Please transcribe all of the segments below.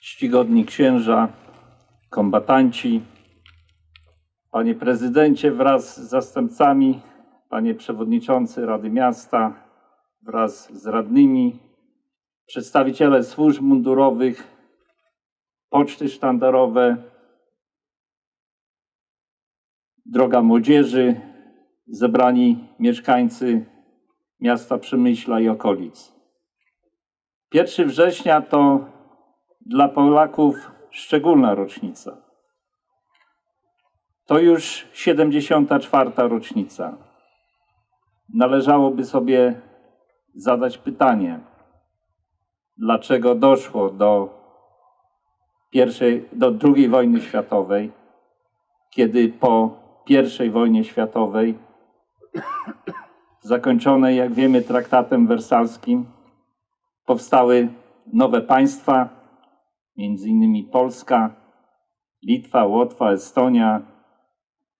czcigodni księża, kombatanci, panie prezydencie wraz z zastępcami, panie przewodniczący Rady Miasta wraz z radnymi, przedstawiciele służb mundurowych, poczty sztandarowe, droga młodzieży, zebrani mieszkańcy miasta Przemyśla i okolic. 1 września to dla Polaków szczególna rocznica. To już 74. rocznica. Należałoby sobie zadać pytanie, dlaczego doszło do pierwszej, do II wojny światowej, kiedy po I wojnie światowej, zakończonej, jak wiemy, traktatem wersalskim, powstały nowe państwa, między innymi Polska, Litwa, Łotwa, Estonia,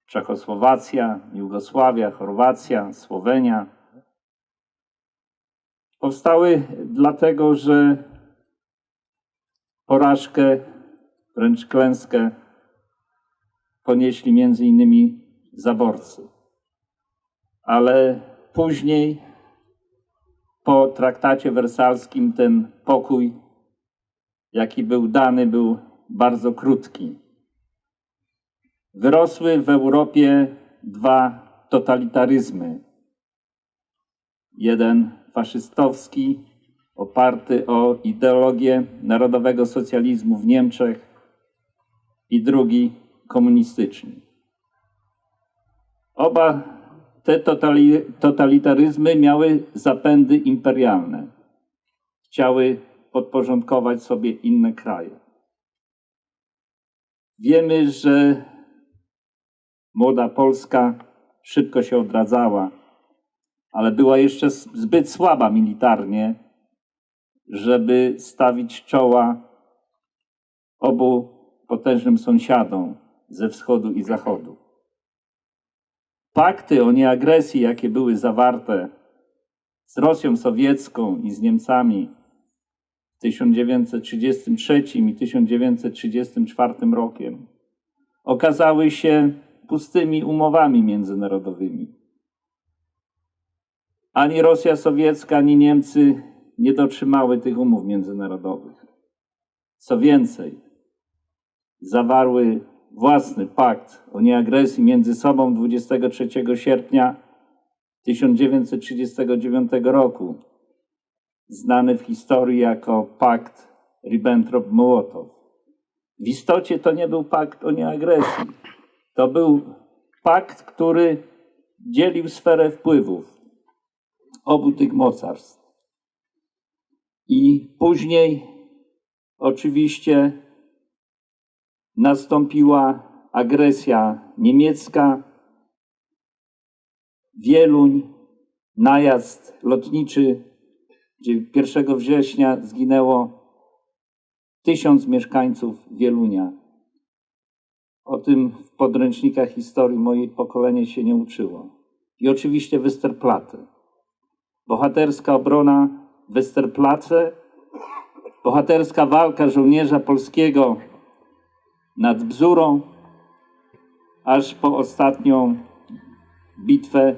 Czechosłowacja, Jugosławia, Chorwacja, Słowenia. Powstały dlatego, że porażkę, wręcz klęskę ponieśli między innymi zaborcy. Ale później, po traktacie wersalskim, ten pokój, jaki był dany, był bardzo krótki. Wyrosły w Europie dwa totalitaryzmy. Jeden faszystowski, oparty o ideologię narodowego socjalizmu w Niemczech, i drugi komunistyczny. Oba te totali totalitaryzmy miały zapędy imperialne. Chciały podporządkować sobie inne kraje. Wiemy, że młoda Polska szybko się odradzała, ale była jeszcze zbyt słaba militarnie, żeby stawić czoła obu potężnym sąsiadom ze wschodu i zachodu. Pakty o nieagresji, jakie były zawarte z Rosją sowiecką i z Niemcami 1933 i 1934 rokiem, okazały się pustymi umowami międzynarodowymi. Ani Rosja sowiecka, ani Niemcy nie dotrzymały tych umów międzynarodowych. Co więcej, zawarły własny pakt o nieagresji między sobą 23 sierpnia 1939 roku, znany w historii jako pakt Ribbentrop-Mołotow. W istocie to nie był pakt o nieagresji. To był pakt, który dzielił sferę wpływów obu tych mocarstw. I później oczywiście nastąpiła agresja niemiecka, Wieluń, najazd lotniczy, gdzie 1 września zginęło tysiąc mieszkańców Wielunia. O tym w podręcznikach historii moje pokolenie się nie uczyło. I oczywiście Westerplatte. Bohaterska obrona Westerplatte, bohaterska walka żołnierza polskiego nad Bzurą, aż po ostatnią bitwę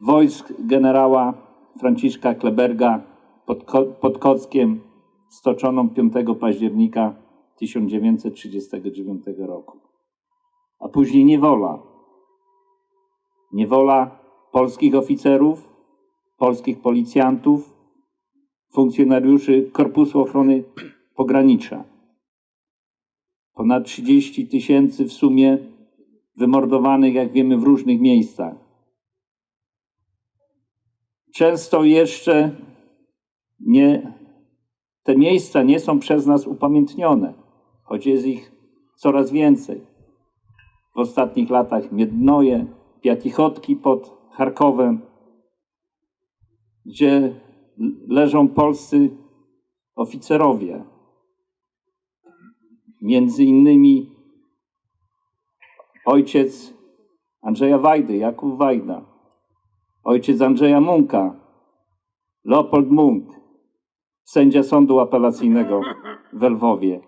wojsk generała Franciszka Kleberga pod, pod Kockiem, stoczoną 5 października 1939 roku. A później niewola. Niewola polskich oficerów, polskich policjantów, funkcjonariuszy Korpusu Ochrony Pogranicza. Ponad 30 tysięcy w sumie wymordowanych, jak wiemy, w różnych miejscach. Często jeszcze nie, te miejsca nie są przez nas upamiętnione, choć jest ich coraz więcej. W ostatnich latach Miednoje, Piatichotki pod Charkowem, gdzie leżą polscy oficerowie, między innymi ojciec Andrzeja Wajdy, Jakub Wajda, ojciec Andrzeja Munka, Leopold Munk, sędzia sądu apelacyjnego w Lwowie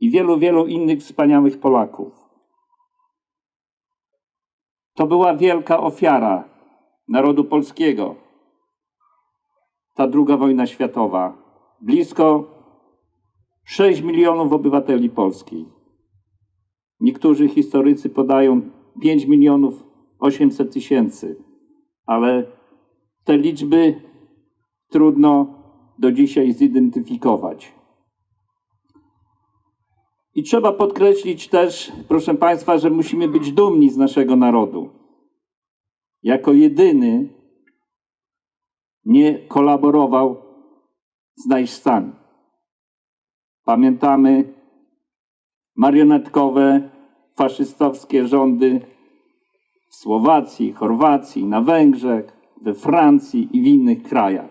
i wielu, wielu innych wspaniałych Polaków. To była wielka ofiara narodu polskiego. Ta druga wojna światowa. Blisko 6 milionów obywateli Polski. Niektórzy historycy podają 5 milionów 800 tysięcy, ale te liczby trudno do dzisiaj zidentyfikować. I trzeba podkreślić też, proszę Państwa, że musimy być dumni z naszego narodu. Jako jedyny nie kolaborował z Najszcami. Pamiętamy marionetkowe, faszystowskie rządy w Słowacji, Chorwacji, na Węgrzech, we Francji i w innych krajach.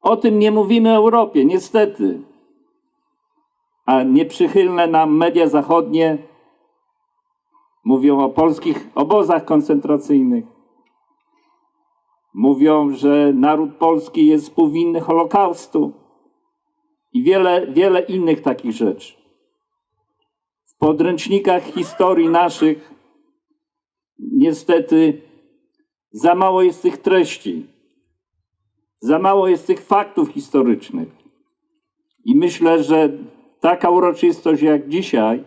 O tym nie mówimy Europie, niestety. A nieprzychylne nam media zachodnie mówią o polskich obozach koncentracyjnych. Mówią, że naród polski jest współwinny Holokaustu i wiele, wiele innych takich rzeczy. W podręcznikach historii naszych niestety za mało jest tych treści, za mało jest tych faktów historycznych. I myślę, że taka uroczystość jak dzisiaj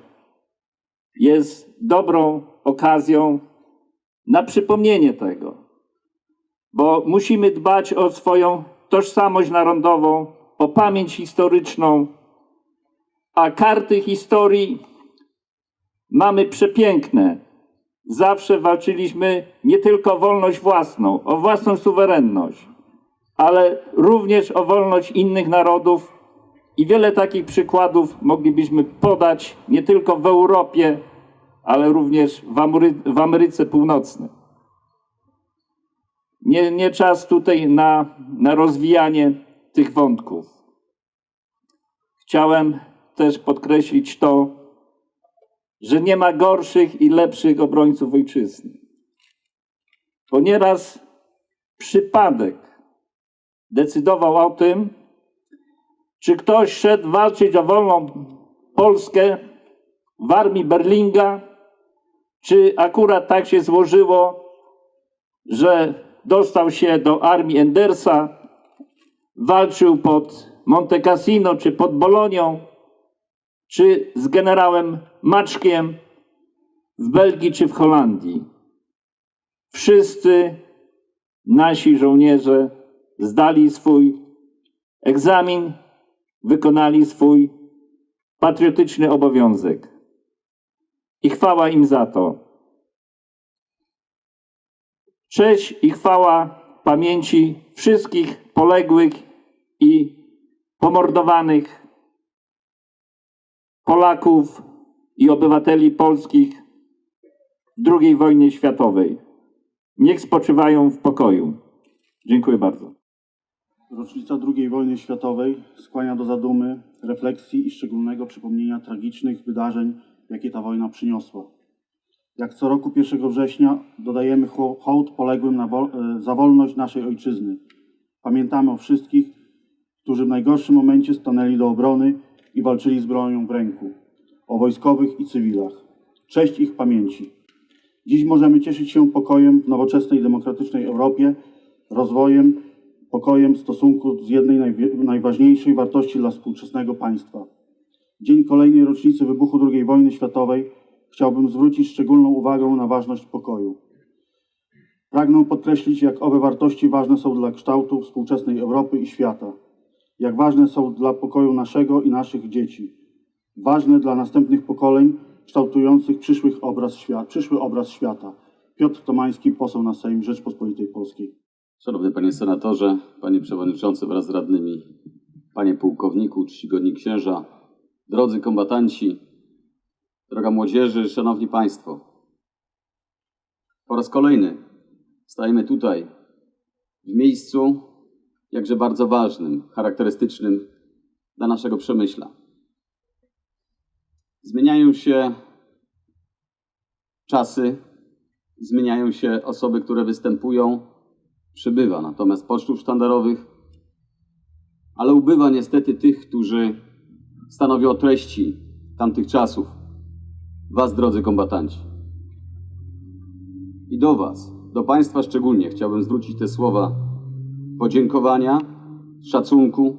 jest dobrą okazją na przypomnienie tego, bo musimy dbać o swoją tożsamość narodową, o pamięć historyczną, a karty historii mamy przepiękne. Zawsze walczyliśmy nie tylko o wolność własną, o własną suwerenność, ale również o wolność innych narodów. I wiele takich przykładów moglibyśmy podać nie tylko w Europie, ale również w, Amery w Ameryce Północnej. Nie, nie czas tutaj na, na rozwijanie tych wątków. Chciałem też podkreślić to, że nie ma gorszych i lepszych obrońców ojczyzny. Bo nieraz przypadek decydował o tym, czy ktoś szedł walczyć o wolną Polskę w armii Berlinga, czy akurat tak się złożyło, że dostał się do armii Endersa, walczył pod Monte Cassino czy pod Bolonią, czy z generałem Maczkiem w Belgii czy w Holandii. Wszyscy nasi żołnierze zdali swój egzamin, wykonali swój patriotyczny obowiązek. I chwała im za to. Cześć i chwała pamięci wszystkich poległych i pomordowanych Polaków i obywateli polskich II wojnie światowej. Niech spoczywają w pokoju. Dziękuję bardzo. Rocznica II wojny światowej skłania do zadumy, refleksji i szczególnego przypomnienia tragicznych wydarzeń, jakie ta wojna przyniosła. Jak co roku 1 września dodajemy ho- hołd poległym na wol- e, za wolność naszej ojczyzny. Pamiętamy o wszystkich, którzy w najgorszym momencie stanęli do obrony i walczyli z bronią w ręku. O wojskowych i cywilach. Cześć ich pamięci. Dziś możemy cieszyć się pokojem w nowoczesnej, demokratycznej Europie, rozwojem, pokojem stosunku z jednej najważniejszej wartości dla współczesnego państwa. Dzień kolejnej rocznicy wybuchu II wojny światowej chciałbym zwrócić szczególną uwagę na ważność pokoju. Pragnę podkreślić, jak owe wartości ważne są dla kształtu współczesnej Europy i świata. Jak ważne są dla pokoju naszego i naszych dzieci. Ważne dla następnych pokoleń kształtujących przyszłych obraz świat, przyszły obraz świata. Piotr Tomański, poseł na Sejm Rzeczpospolitej Polskiej. Szanowny panie senatorze, panie przewodniczący wraz z radnymi, panie pułkowniku, czcigodni księża, drodzy kombatanci, droga młodzieży, szanowni państwo. Po raz kolejny stajemy tutaj, w miejscu jakże bardzo ważnym, charakterystycznym dla naszego przemyśla. Zmieniają się czasy, zmieniają się osoby, które występują, przybywa. Natomiast pocztów sztandarowych ale ubywa niestety tych, którzy stanowią treści tamtych czasów. Was, drodzy kombatanci. I do Was, do Państwa szczególnie, chciałbym zwrócić te słowa podziękowania, szacunku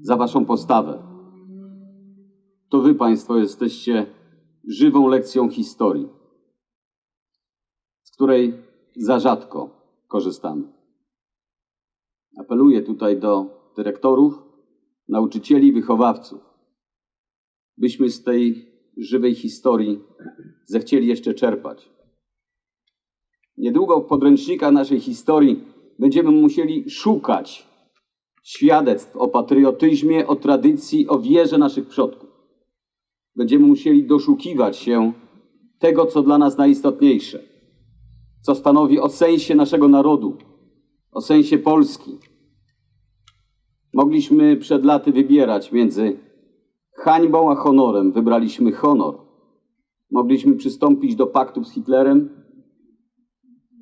za Waszą postawę. To Wy, Państwo, jesteście żywą lekcją historii, z której za rzadko korzystamy. Apeluję tutaj do dyrektorów, nauczycieli, wychowawców, byśmy z tej żywej historii zechcieli jeszcze czerpać. Niedługo w podręcznikach naszej historii będziemy musieli szukać świadectw o patriotyzmie, o tradycji, o wierze naszych przodków. Będziemy musieli doszukiwać się tego, co dla nas najistotniejsze, co stanowi o sensie naszego narodu, o sensie Polski. Mogliśmy przed laty wybierać między hańbą a honorem. Wybraliśmy honor. Mogliśmy przystąpić do paktu z Hitlerem,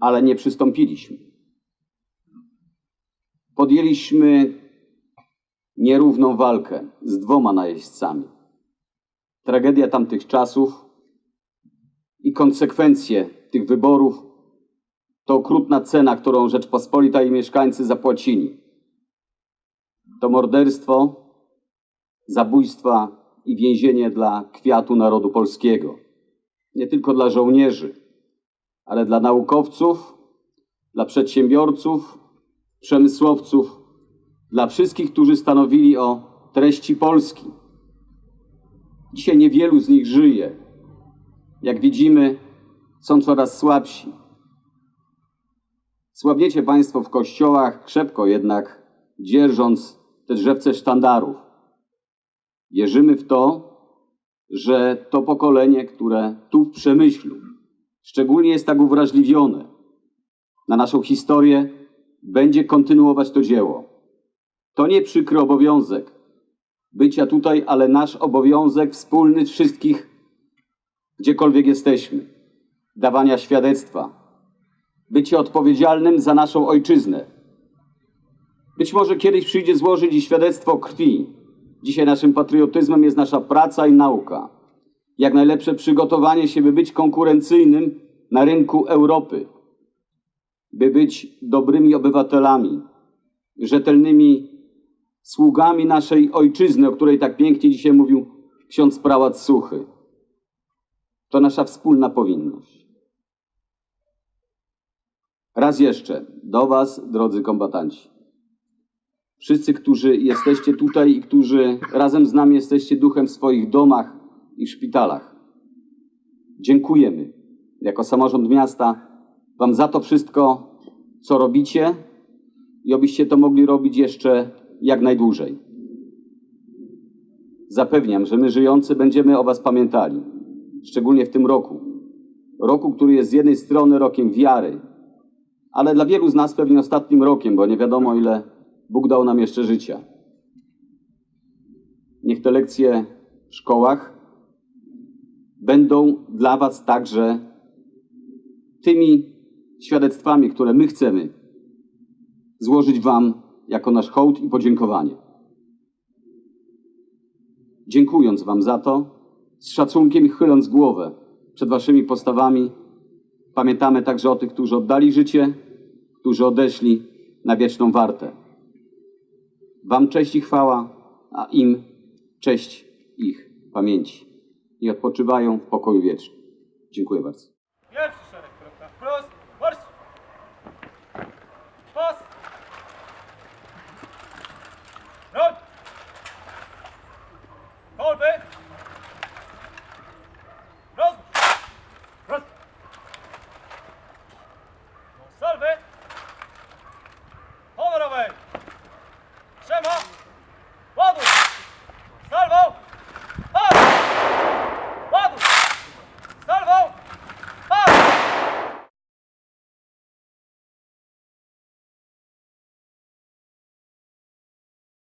ale nie przystąpiliśmy. Podjęliśmy nierówną walkę z dwoma najeźdźcami. Tragedia tamtych czasów i konsekwencje tych wyborów to okrutna cena, którą Rzeczpospolita i mieszkańcy zapłacili. To morderstwo, zabójstwa i więzienie dla kwiatu narodu polskiego. Nie tylko dla żołnierzy, ale dla naukowców, dla przedsiębiorców, przemysłowców, dla wszystkich, którzy stanowili o treści Polski. Dzisiaj niewielu z nich żyje. Jak widzimy, są coraz słabsi. Słabniecie Państwo w kościołach, krzepko jednak dzierżąc te drzewce sztandarów. Wierzymy w to, że to pokolenie, które tu w Przemyślu szczególnie jest tak uwrażliwione na naszą historię, będzie kontynuować to dzieło. To nie przykry obowiązek bycia tutaj, ale nasz obowiązek wspólny wszystkich, gdziekolwiek jesteśmy, dawania świadectwa, bycie odpowiedzialnym za naszą ojczyznę. Być może kiedyś przyjdzie złożyć świadectwo krwi. Dzisiaj naszym patriotyzmem jest nasza praca i nauka. Jak najlepsze przygotowanie się, by być konkurencyjnym na rynku Europy, by być dobrymi obywatelami, rzetelnymi sługami naszej ojczyzny, o której tak pięknie dzisiaj mówił ksiądz prałat Suchy. To nasza wspólna powinność. Raz jeszcze do Was, drodzy kombatanci. Wszyscy, którzy jesteście tutaj i którzy razem z nami jesteście duchem w swoich domach i szpitalach. Dziękujemy jako samorząd miasta Wam za to wszystko, co robicie i obyście to mogli robić jeszcze jak najdłużej. Zapewniam, że my żyjący będziemy o Was pamiętali, szczególnie w tym roku. Roku, który jest z jednej strony rokiem wiary, ale dla wielu z nas pewnie ostatnim rokiem, bo nie wiadomo ile Bóg dał nam jeszcze życia. Niech te lekcje w szkołach będą dla Was także tymi świadectwami, które my chcemy złożyć Wam jako nasz hołd i podziękowanie. Dziękując Wam za to, z szacunkiem chyląc głowę przed Waszymi postawami, pamiętamy także o tych, którzy oddali życie, którzy odeszli na wieczną wartę. Wam cześć i chwała, a im cześć ich pamięci. I odpoczywają w pokoju wiecznym. Dziękuję bardzo.